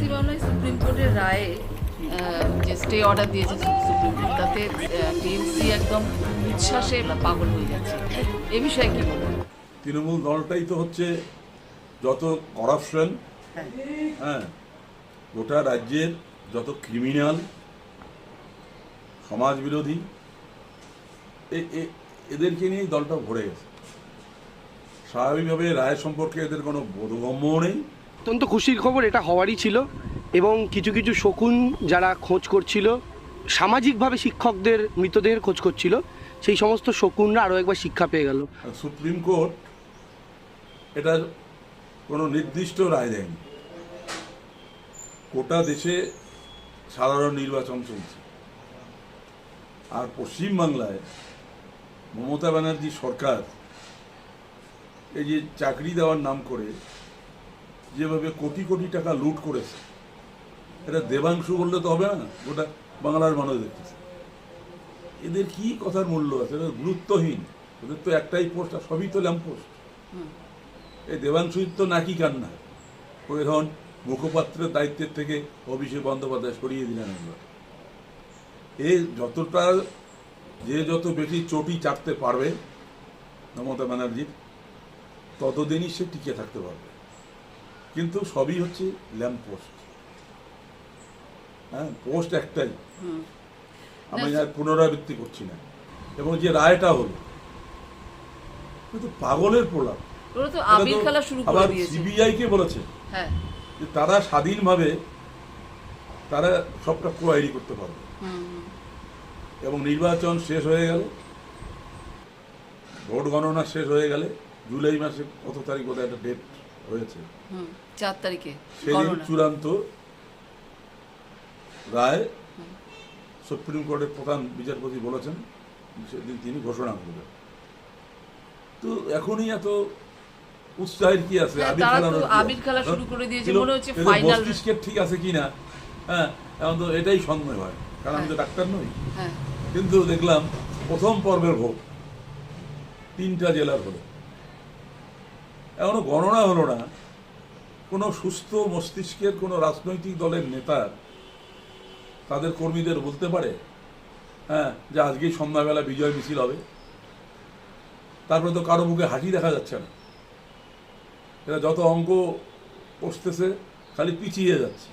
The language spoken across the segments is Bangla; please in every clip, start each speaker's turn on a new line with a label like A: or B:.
A: সুপ্রিম কোর্টের রায়ে যে স্টে অর্ডার দিয়েছে সুপ্রিম কোর্ট, তাতে টিএমসি একদম উচ্ছ্বাসে পাগল হয়ে যাচ্ছে। এ বিষয়ে কি বলবেন
B: তৃণমূল দলটাই তো হচ্ছে যত করাপশন হ্যাঁ গোটা রাজ্যের যত ক্রিমিনাল সমাজ বিরোধী এদেরকে নিয়েই দলটা ভরে গেছে। স্বাভাবিকভাবে রায় সম্পর্কে এদের কোনো বোধগম্যও নেই।
C: অত্যন্ত খুশির খবর, এটা হওয়ারই ছিল। এবং কিছু কিছু শকুন যারা খোঁজ করছিল, সামাজিকভাবে শিক্ষকদের মৃতদেহের খোঁজ করছিল, সেই সমস্ত শকুনরা আরও একবার শিক্ষা পেয়ে গেল।
B: সুপ্রিম কোর্ট এটা কোনো নির্দিষ্ট রায় দেয়নি। গোটা দেশে সাধারণ নির্বাচন চলছে। আর পশ্চিমবাংলায় মমতা ব্যানার্জি সরকার এই যে চাকরি দেওয়ার নাম করে যেভাবে কোটি কোটি টাকা লুট করেছে এটা দেবাংশু বললে তো হবে না গোটা বাংলার মানুষ দেখতেছে। এদের কি কথার মূল্য আছে? এরা গুরুত্বহীন। ওদের তো একটাই পোস্ট আর সবই তো ল্যাম্প পোস্ট। এই দেবাংশুর তো নাকি কান্না। ও এখন মুখপাত্রের দায়িত্বের থেকে অভিষেক বন্দ্যোপাধ্যায় সরিয়ে দিলেন একবার। এ যতটা যে যত বেশি চটি চাটতে পারবে মমতা ব্যানার্জির ততদিনই সে টিকে থাকতে পারবে। কিন্তু সবই হচ্ছে ল্যাম্প পোস্ট। হ্যাঁ পোস্ট একটাই। আমি আর পুনরাবৃত্তি করছি না। এবং যে রায়টা হলো কিন্তু পাগলের প্রলাপ।
A: আবির
B: সিবিআই কে বলেছে
A: হ্যাঁ।
B: যে তারা স্বাধীনভাবে তারা সবটা কোয়ারি করতে পারবে। এবং নির্বাচন শেষ হয়ে গেল। ভোট গণনা শেষ হয়ে গেলে জুলাই মাসে কত তারিখ বোধহয় একটা ডেট হয়েছে।
A: চার তারিখে
B: সেদিন চূড়ান্ত রায় সুপ্রিম কোর্টের প্রধান বিচারপতি বলেছেন সেদিন তিনি ঘোষণা করবেন তো এখনই এত উৎসাহের কি আছে?
A: হ্যাঁ,
B: আবির
A: খেলা শুরু করে দিয়েছে, মনে হচ্ছে
B: ঠিক আছে কিনা হ্যাঁ এখন তো এটাই সন্দেহ হয়। কারণ আমি তো ডাক্তার নই।
A: হ্যাঁ।
B: কিন্তু দেখলাম প্রথম পর্বের ভোট তিনটা জেলার হলো এখনও গণনা হলো না। কোনো সুস্থ মস্তিষ্কের কোনো রাজনৈতিক দলের নেতা তাদের কর্মীদের বলতে পারে হ্যাঁ যে আজকেই সন্ধ্যাবেলা বিজয় মিছিল হবে। তারপরে তো কারও মুখে হাসি দেখা যাচ্ছে না। এরা যত অঙ্ক কষতেছে খালি পিছিয়ে যাচ্ছে।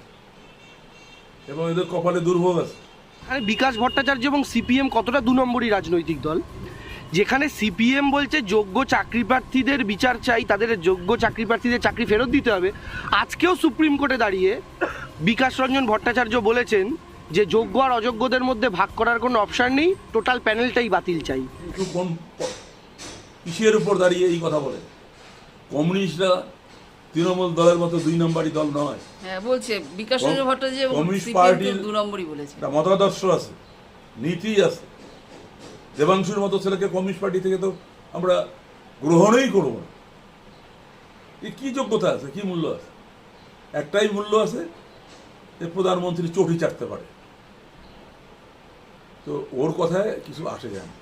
B: এবং এদের কপালে দুর্ভোগ আছে।
C: বিকাশ ভট্টাচার্য এবং সিপিএম কতটা দু নম্বরই রাজনৈতিক দল? যেখানে সিপিএম বলছে যোগ্য চাকরি প্রার্থীদের বিচার চাই তাদের যোগ্য চাকরি প্রার্থীদের চাকরি ফেরত দিতে হবে। আজকেও সুপ্রিম কোর্টে দাঁড়িয়ে বিকাশ রঞ্জন ভট্টাচার্য বলেছেন যে যোগ্য আর অযোগ্যদের মধ্যে ভাগ করার কোনো অপশন নেই টোটাল প্যানেলটাই বাতিল চাই।
B: কিসের উপর দাঁড়িয়ে এই কথা বলে? কমিউনিস্টরা তৃণমূল দলের মতো দুই নম্বরই দল নয়।
A: হ্যাঁ বলছে বিকাশ
B: কম-
A: ভট্টাচার্য
B: কমিউনিস্ট
A: সিপিএম
B: পার্টির-
A: দু নম্বরই বলেছে।
B: মতাদর্শ আছে নীতি আছে। দেবাংশুর মতো ছেলেকে কমিউনিস্ট পার্টি থেকে তো আমরা গ্রহণই করব না। এ কি যোগ্যতা আছে? কি মূল্য আছে? একটাই মূল্য আছে যে প্রধানমন্ত্রী চটি চাটতে পারে। তো ওর কথায় কিছু আসে যায় না।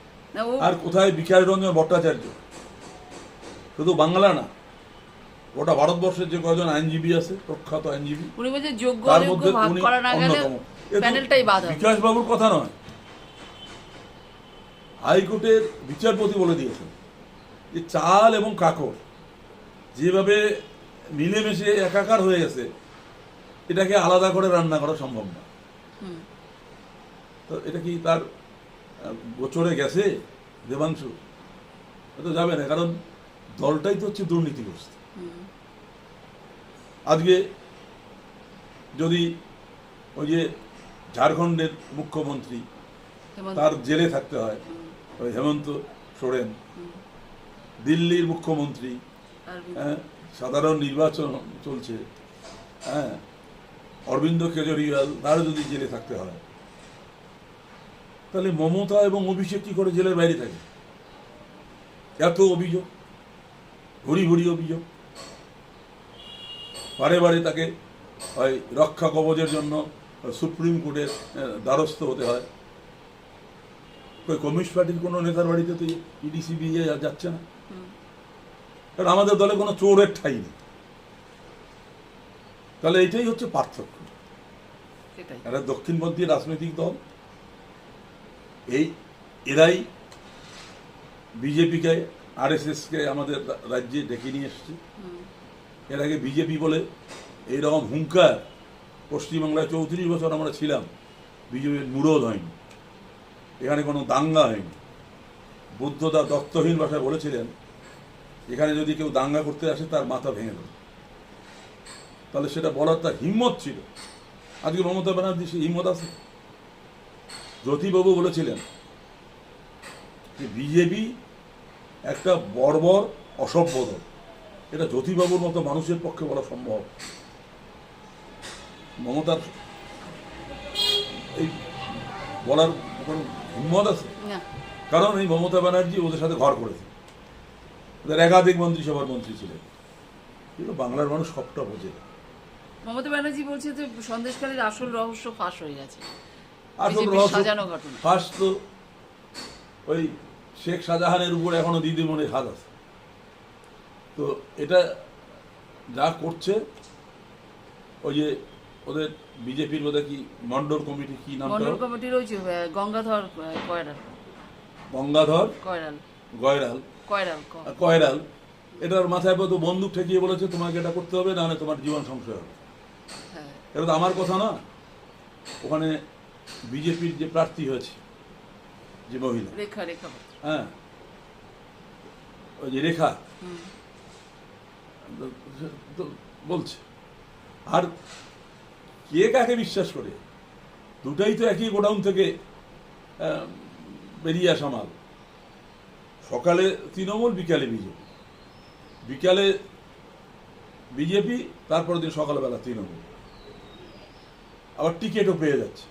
B: আর কোথায় বিকাশ রঞ্জন ভট্টাচার্য? শুধু বাংলা না গোটা ভারতবর্ষের যে কয়জন আইনজীবী আছে প্রখ্যাত আইনজীবী
A: উনি বলছে যোগ্য
B: তার
A: অযোগ্য
B: মধ্যে
A: ভাগ করা না গেলে
B: অন্যতম।
A: প্যানেলটাই বাদ
B: বিকাশ বাবুর কথা নয়। হাইকোর্টের বিচারপতি বলে দিয়েছেন যে চাল এবং কাকড় যেভাবে মিলেমিশে একাকার হয়ে গেছে এটাকে আলাদা করে রান্না করা সম্ভব না। তো এটা কি তার গোচরে গেছে দেবাংশু? তো যাবে না কারণ দলটাই তো হচ্ছে দুর্নীতিগ্রস্ত। আজকে যদি ওই যে ঝাড়খণ্ডের মুখ্যমন্ত্রী তার জেলে থাকতে হয় হেমন্ত সোরেন দিল্লির মুখ্যমন্ত্রী হ্যাঁ সাধারণ নির্বাচন চলছে হ্যাঁ অরবিন্দ কেজরিওয়াল তারও যদি জেলে থাকতে হয়। তাহলে মমতা এবং অভিষেক কি করে জেলের বাইরে থাকে? এত অভিযোগ ভুরি ভুরি অভিযোগ। বারে বারে তাকে ওই রক্ষা কবচের জন্য সুপ্রিম কোর্টের দ্বারস্থ হতে হয়। ওই কমিউনিস্ট পার্টির কোনো নেতার বাড়িতে তো ইডিসি বিয়ে যাচ্ছে না। কারণ আমাদের দলে কোনো চোরের ঠাই নেই। তাহলে এইটাই হচ্ছে পার্থক্য। একটা দক্ষিণপন্থী রাজনৈতিক দল। এই এরাই বিজেপিকে আরএসএসকে আমাদের রাজ্যে ডেকে নিয়ে এসছে। এর আগে বিজেপি বলে এইরকম হুঙ্কার পশ্চিমবাংলায় চৌত্রিশ বছর আমরা ছিলাম। বিজেপির মুরদ হয়নি। এখানে কোনো দাঙ্গা হয়নি। বুদ্ধদা দত্তহীন ভাষায় বলেছিলেন, এখানে যদি কেউ দাঙ্গা করতে আসে, তার মাথা ভেঙে দেবে। তাহলে সেটা বলার তার হিম্মত ছিল। আজকে মমতা ব্যানার্জি সে হিম্মত আছে? জ্যোতিবাবু বলেছিলেন যে, বিজেপি একটা বর্বর অসভ্য দল। এটা জ্যোতিবাবুর মতো মানুষের পক্ষে বলা সম্ভব। মমতার এই বলার কোনো হিম্মত আছে। কারণ এই মমতা ব্যানার্জি ওদের সাথে ঘর করেছে। ওদের একাধিক মন্ত্রিসভার মন্ত্রী ছিলেন। কিন্তু বাংলার মানুষ সবটা বোঝে।
A: মমতা ব্যানার্জি বলছে যে সন্দেশকারীর আসল রহস্য ফাঁস হয়ে গেছে।
B: আসল রহস্য ফার্স্ট তো ওই শেখ শাহজাহানের উপর এখনও দিদিমণির হাত আছে। তো এটা যা করছে ওই যে ওদের বিজেপির বোধহয় কি মন্ডল কমিটি কি নাম
A: মন্ডল কমিটি রয়েছে গঙ্গাধর কয়রাল।
B: গঙ্গাধর?
A: কয়রাল।
B: গয়রাল।
A: কয়রাল
B: কয়রাল? এটার মাথায় তো বন্দুক ঠেকিয়ে বলেছে তোমাকে এটা করতে হবে নাহলে তোমার জীবন সংশয় হবে।
A: হ্যাঁ।
B: এটা তো আমার কথা না। ওখানে বিজেপির যে প্রার্থী হয়েছে যে মহিলা।
A: রেখা রেখা
B: হ্যাঁ। ওই যে রেখা। বলছে। আর কে কাকে বিশ্বাস করে? দুটাই তো একই গোডাউন থেকে বেরিয়ে আসা মাল। সকালে তৃণমূল, বিকালে বিজেপি। বিকালে বিজেপি, তারপরের দিন সকালবেলা তৃণমূল। আবার টিকিটও পেয়ে যাচ্ছে।